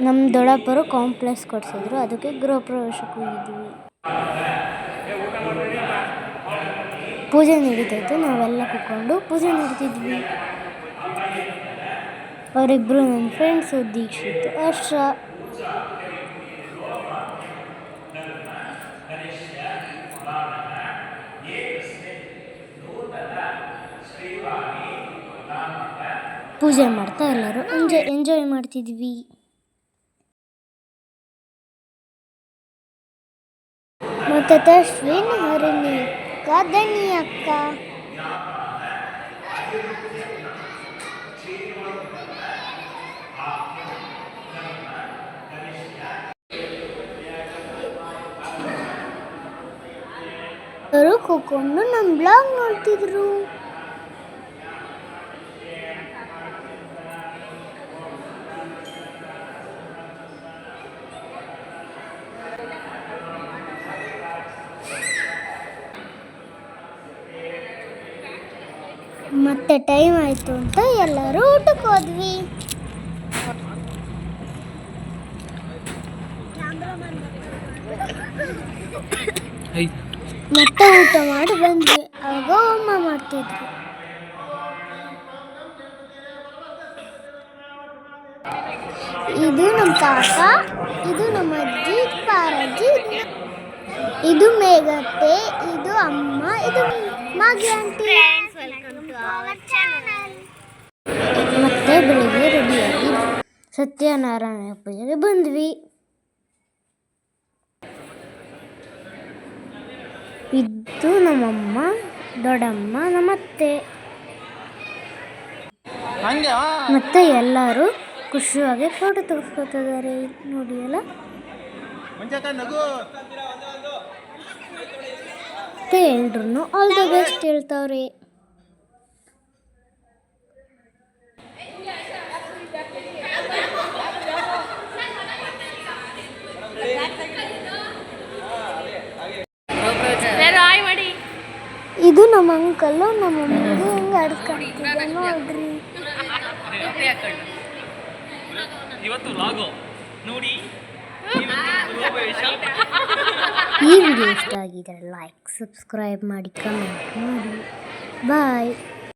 ನಮ್ಮ ದೊಡ್ಡಪ್ಪರು ಕಾಂಪ್ಲೆಕ್ಸ್ ಕೊಡಿಸಿದ್ರು. ಅದಕ್ಕೆ ಗೃಹ ಪ್ರವೇಶಕ್ಕೆ ಹೋಗಿದ್ವಿ. ಪೂಜೆ ನಡೀತಾಯಿತ್ತು ನಾವೆಲ್ಲ ಕೂತ್ಕೊಂಡು ಪೂಜೆ ನಡೀತಿದ್ವಿ. ಅವರಿಬ್ಬರು ನನ್ನ ಫ್ರೆಂಡ್ಸು ದೀಕ್ಷಿತ್, ಹರ್ಷ. ಪೂಜೆ ಮಾಡ್ತಾ ಎಲ್ಲರೂ. ಎಂಜಾಯ್ ಎಂಜಾಯ್ ಮಾಡ್ತಿದ್ವಿ. ತಶ್ವಿನ್ ಹರಿಣಿ ಅಕ್ಕ ದಣಿ ಅಕ್ಕ. ಅವರು ಕೂತ್ಕೊಂಡು ನಮ್ಮ ಬ್ಲಾಗ್ ನೋಡ್ತಿದ್ರು. ಮತ್ತೆ ಟೈಮ್ ಆಯಿತು ಅಂತ ಎಲ್ಲರೂ ಊಟಕ್ಕೆ ಹೋದ್ವಿ. ಮತ್ತೆ ಊಟ ಮಾಡಿ ಬಂದ್ವಿ. ಆಗ ಅಮ್ಮ ಮಾಡ್ತಿದ್ರು. ಇದು ನಮ್ಮ ತಾತ ಇದು ನಮ್ಮ ಅಜ್ಜಿ ಪಾರಜ್ಜಿ ಇದು ಮೇಘತ್ತೆ ಇದು ಅಮ್ಮ, ಇದು ಮತ್ತೆ ಬೆಳಿಗ್ಗೆ ರೆಡಿಯಾಗಿ ಸತ್ಯನಾರಾಯಣ ಪೂಜೆಗೆ ಬಂದ್ವಿ. ಇದ್ದು ನಮ್ಮಮ್ಮ ದೊಡ್ಡಮ್ಮ ನಮ್ಮತ್ತೆ. ಹಂಗೆ? ಮತ್ತೆ ಎಲ್ಲರೂ ಖುಷಿಯಾಗಿ ಫೋಟೋ ತೆಗೆಸ್ಕೊತಿದ್ದಾರೆ. ನೋಡಿ ಅಲ್ಲ. ಮತ್ತೆ ಎಲ್ರು ಆಲ್ ದ ಬೆಸ್ಟ್ ಹೇಳ್ತಾವ್ರಿ. ಇದು ನಮ್ಮ ಅಂಕಲ್ ನಮ್ಮ ಮಮ್ಮಿಗೆ ಹೆಂಗೆ ಅಡ್ಸ್ಕೊಂಡಿದ್ದೆ ನೋಡ್ರಿ ಇವತ್ತು ಲಾಗೋ ನೋಡಿ. ಈ ವಿಡಿಯೋ ಇಷ್ಟ ಆಗಿದ್ರೆ ಲೈಕ್ ಸಬ್ಸ್ಕ್ರೈಬ್ ಮಾಡಿ ಕಮೆಂಟ್ ಮಾಡಿ. ಬಾಯ್